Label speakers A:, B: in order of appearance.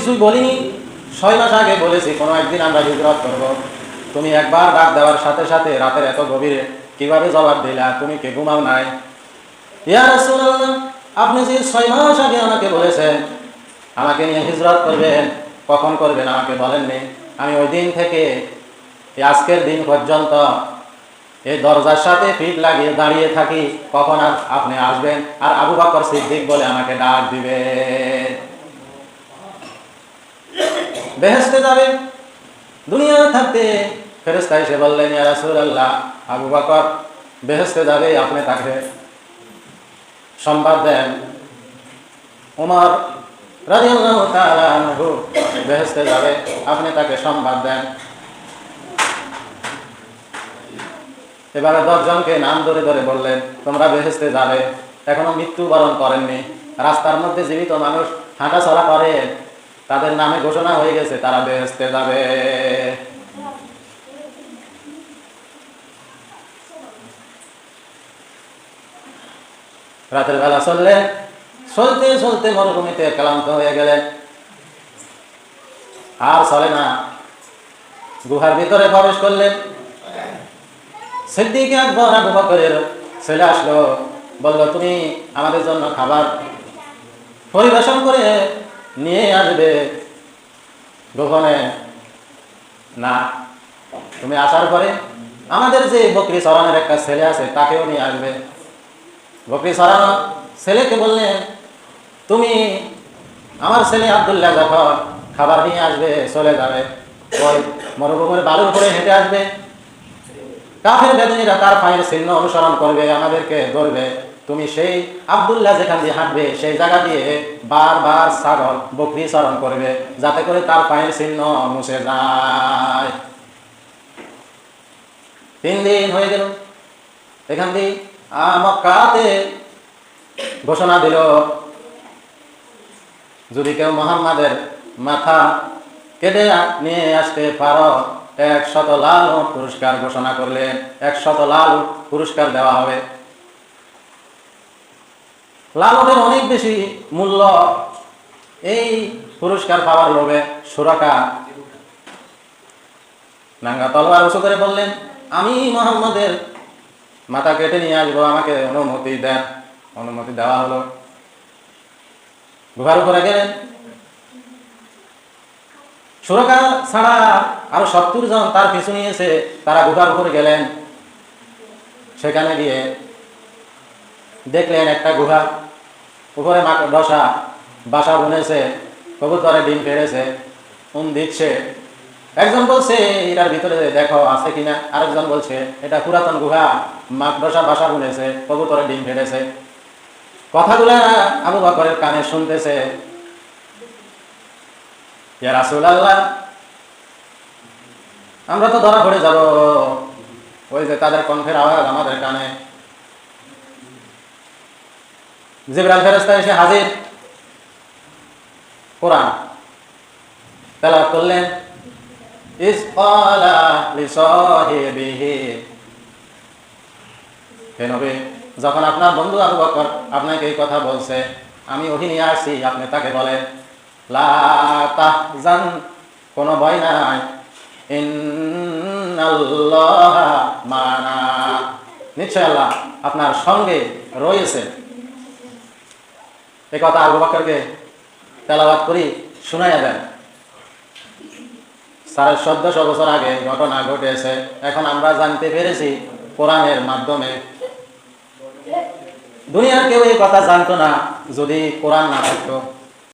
A: কিছুই বলিনি। ছয় মাস আগে বলেছি, কোনো একদিন আমরা হিজরত করব। তুমি একবার ডাক দেওয়ার সাথে সাথে রাতের এত গভীরে কীভাবে জবাব দিলা? তুমি কে ঘুমাও নাই? ইয়া আপনি যে ছয় মাস আগে আমাকে বলেছেন, আমাকে নিয়ে হিজরত করবেন, কখন করবেন আমাকে বলেননি? আমি ওই দিন থেকে আজকের দিন পর্যন্ত এই দরজার সাথে ফিট লাগিয়ে দাঁড়িয়ে থাকি। কখন আপনি আসবেন? আর আবু বকর সিদ্দিক বলে আমাকে ডাক দিবে। বেহেস্তে যাবে। দুনিয়া থাকতে ফেরেস্তা এসে বললেন আবু বকর বেহেস্তে যাবে আপনি তাকে সংবাদ দেন। উমর রাদিয়াল্লাহু বেহেস্তে যাবে, আপনি তাকে দেন। এবারে দশজনকে নাম ধরে ধরে বললেন, তোমরা বেহেস্তে যাবে, এখনও মৃত্যুবরণ করেননি। রাস্তার মধ্যে জীবিত মানুষ হাঁটা চলা করে তাদের নামে ঘোষণা হয়ে গেছে, তারা বেহেস্তে যাবে। রাতের বেলা চললেন চলতে চলতে মরুভূমিতে ক্লান্ত হয়ে গেলেন আর চলে না। গুহার ভিতরে প্রবেশ করলেন সিদ্দিক আকবর আবু বকরের ছেলে আসলো, বলল, তুমি আমাদের জন্য খাবার পরিবেশন করে নিয়ে আসবে। গোপনে, না, তুমি আসার পরে আমাদের যে বকরি সরানোর একটা ছেলে আছে, তাকেও নিয়ে আসবে। বকরি সরানো ছেলেকে বললেন তুমি আমার ছেলে আবদুল্লাহ যখন খাবার নিয়ে আসবে, চলে যাবে, ওই মরুভূমির বালুর উপরে হেঁটে আসবে, কাফের বেদনীরা তার পায়ের চিহ্ন অনুসরণ করবে, আমাদেরকে ধরবে। তুমি সেই আবদুল্লাহ যেখান দিয়ে হাঁটবে, সেই জায়গা দিয়ে বারবার ছাগল, বকরি চরণ করবে, যাতে করে তার পায়ের চিহ্ন মুছে যায়। তিন দিন হয়ে গেল। এখান দিয়ে ঘোষণা দিল, যদি কেউ মোহাম্মদের মাথা কেটে নিয়ে আসতে পারো একশত লাল পুরস্কার ঘোষণা করলেন একশত লাল পুরস্কার দেওয়া হবে। লাল উটের অনেক বেশি মূল্য এই পুরস্কার পাওয়ার লোভে সুরাকা নাঙ্গা তলোয়ার উঁচু করে বললেন, আমি মোহাম্মদের মাথা কেটে নিয়ে আসব, আমাকে অনুমতি দেন। অনুমতি দেওয়া হলো। গুহার উপরে গেলেন। সুরকা ছাড়া আরও সত্তর জন তার পিছু নিয়েছে তারা গুহার উপরে গেলেন। সেখানে গিয়ে দেখলেন একটা গুহা। উপরে দশা। বাসা বুনেছে কবুতরে ডিম পেড়েছে উম দিচ্ছে। একজন বলছে, এটার ভিতরে দেখো, আছে কিনা? আরেকজন বলছে, এটা পুরাতন গুহা। মাকড়সা বাসা বুনেছে কবুতরে ডিম ফেলেছে কথাগুলো আবু বকরের কানে শুনতেছে। আমরা তো ধরা পড়ে যাব। ওই যে তাদের কণ্ঠের আওয়াজ আমাদের কানে। জিবরাল ফেরেশতা এসে হাজির। কোরআন তেলাওয়াত করলেন। ইস ক্বালা লিসাহিবিহি হে নবী, যখন আপনার বন্ধু আবু বকর আপনাকে এই কথা বলছে, আমি ওহি নিয়ে আসছি আপনি তাকে বলেন, লা তাহজান, কোনো ভয় নাই। ইন্নাল্লাহা মানা। নিশ্চয় আল্লাহ আপনার সঙ্গে রয়েছে। এই কথা আবু বাক্কারকে তেলাবাদ করি, শুনাইয়া দেন। সাড়ে চোদ্দশো বছর আগে ঘটনা ঘটেছে। এখন আমরা জানতে পেরেছি কোরআনের মাধ্যমে। দুনিয়ার কেউ এই কথা জানতো না, যদি কোরআন না থাকতো।